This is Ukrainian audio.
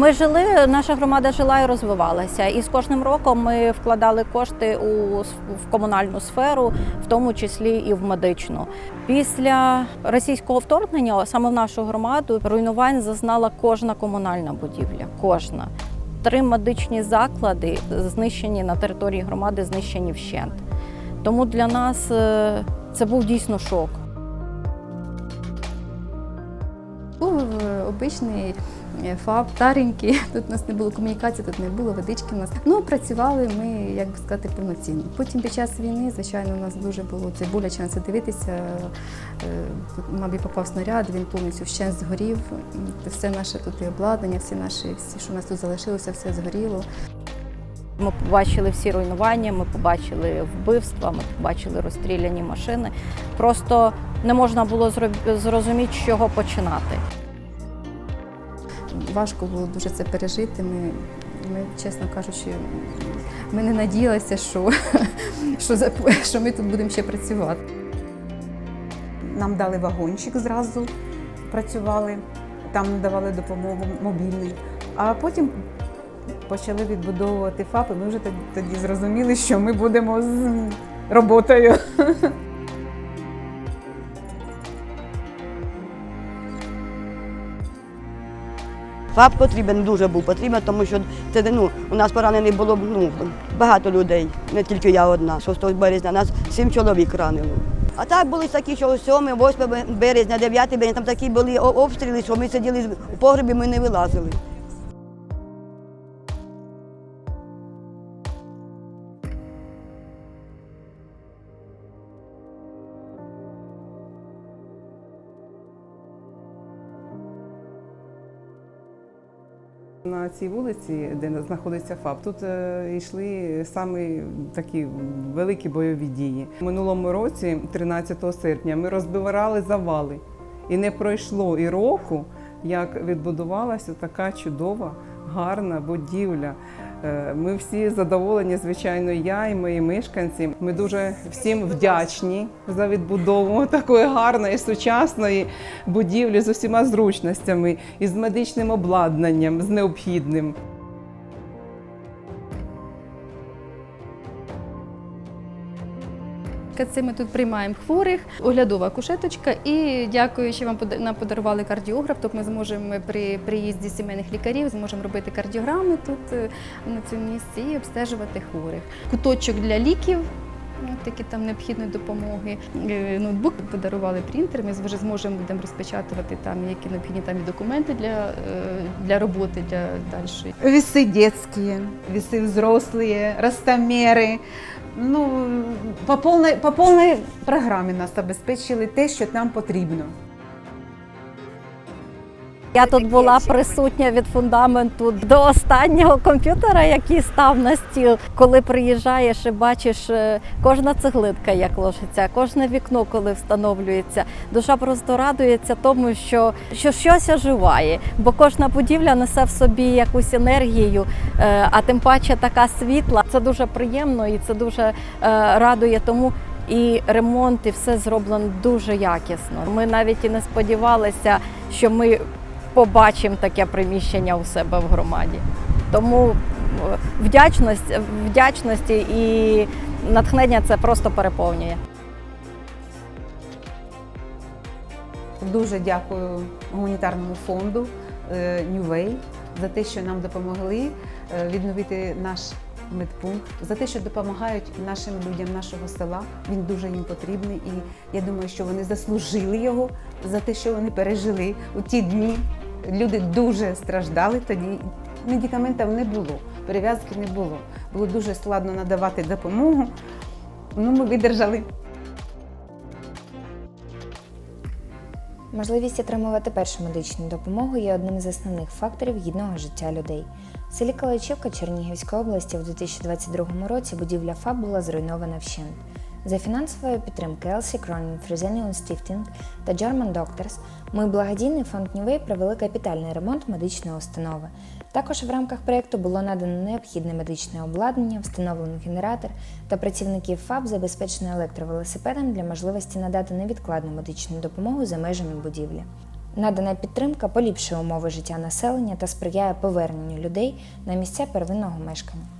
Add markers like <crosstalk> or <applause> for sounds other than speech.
Ми жили, наша громада жила і розвивалася. І з кожним роком ми вкладали кошти у в комунальну сферу, в тому числі і в медичну. Після російського вторгнення саме в нашу громаду руйнувань зазнала кожна комунальна будівля. Кожна. Три медичні заклади знищені на території громади, знищені вщент. Тому для нас е, це був дійсно шок. Був е, обичний ФАП, старенький. <laughs> Тут у нас не було комунікації, тут не було водички в нас. Ну, працювали ми, як би сказати, повноцінно. Потім під час війни, звичайно, у нас дуже було це боляче на це дивитися. Е, мабуть, попав снаряд, він повністю вщент згорів. Все наше тут і обладнання, всі наші, всі, що у нас тут залишилося, все згоріло. Ми побачили всі руйнування, ми побачили вбивства, ми побачили розстріляні машини. Просто не можна було зрозуміти, з чого починати. Важко було дуже це пережити. Ми, ми чесно кажучи, ми не надіялися, що, <laughs> що, що ми тут будемо ще працювати. Нам дали вагончик зразу, працювали, там давали допомогу мобільний. А потім почали відбудовувати ФАП, і ми вже тоді зрозуміли, що ми будемо з роботою. <laughs> ФАП потрібен дуже був потрібен, тому що це ну, у нас поранених було ну, багато людей, не тільки я одна. 6 березня нас сім чоловік ранило. А так були такі, що 7, 8 березня, 9 березня, там такі були обстріли, що ми сиділи у погребі, ми не вилазили. На цій вулиці, де знаходиться ФАП, тут е, йшли саме такі великі бойові дії. У минулому році, 13 серпня, ми розбирали завали, і не пройшло і року, як відбудувалася така чудова, гарна будівля. Е, Ми всі задоволені, звичайно, я і мої мешканці. Ми дуже всім вдячні за відбудову такої гарної сучасної будівлі з усіма зручностями і з медичним обладнанням, з необхідним. Це ми тут приймаємо хворих, оглядова кушеточка. І дякуючи вам, нам подарували кардіограф. Тобто ми зможемо при приїзді сімейних лікарів зможемо робити кардіограми тут е, на цьому місці і обстежувати хворих. Куточок для ліків ну, Такі там необхідної допомоги. Е, Ноутбук подарували принтер. Ми вже зможемо будемо розпечатувати там які необхідні там і документи для, е, для роботи для дальшої. Весы детские, весы взрослые, ростомеры. Ну, по повній, по повній програмі нас забезпечили те, що нам потрібно. Я тут була присутня від фундаменту до останнього комп'ютера, який став на стіл. Коли приїжджаєш і бачиш е, кожна цеглинка, як ложиться, кожне вікно, коли встановлюється. Душа просто радується тому, що, що щось оживає, бо кожна будівля несе в собі якусь енергію, е, а тим паче така світла. Це дуже приємно і це дуже е, радує тому. І ремонт, і все зроблено дуже якісно. Ми навіть і не сподівалися, що ми побачимо таке приміщення у себе в громаді. Тому е, вдячність, вдячності і натхнення це просто переповнює. Дуже дякую гуманітарному фонду е, New Way за те, що нам допомогли е, відновити наш медпункт, за те, що допомагають нашим людям нашого села. Він дуже їм потрібний, і я думаю, що вони заслужили його за те, що вони пережили у ті дні. Люди дуже страждали тоді. Медикаментів не було, перев'язки не було. Було дуже складно надавати допомогу. Ну, ми видержали. Можливість отримувати першу медичну допомогу є одним з основних факторів гідного життя людей. В селі Калачівка Чернігівської області в 2022 році будівля ФАБ була зруйнована вщент. За фінансової підтримки Елсі Кронін, Фрезеніон Стіфтінг та German Doctors ми благодійний фонд Нівей провели капітальний ремонт медичної установи. Також в рамках проєкту було надано необхідне медичне обладнання, встановлено генератор та працівників ФАБ забезпечено електровелосипедом для можливості надати невідкладну медичну допомогу за межами будівлі. Надана підтримка поліпшує умови життя населення та сприяє поверненню людей на місця первинного мешкання.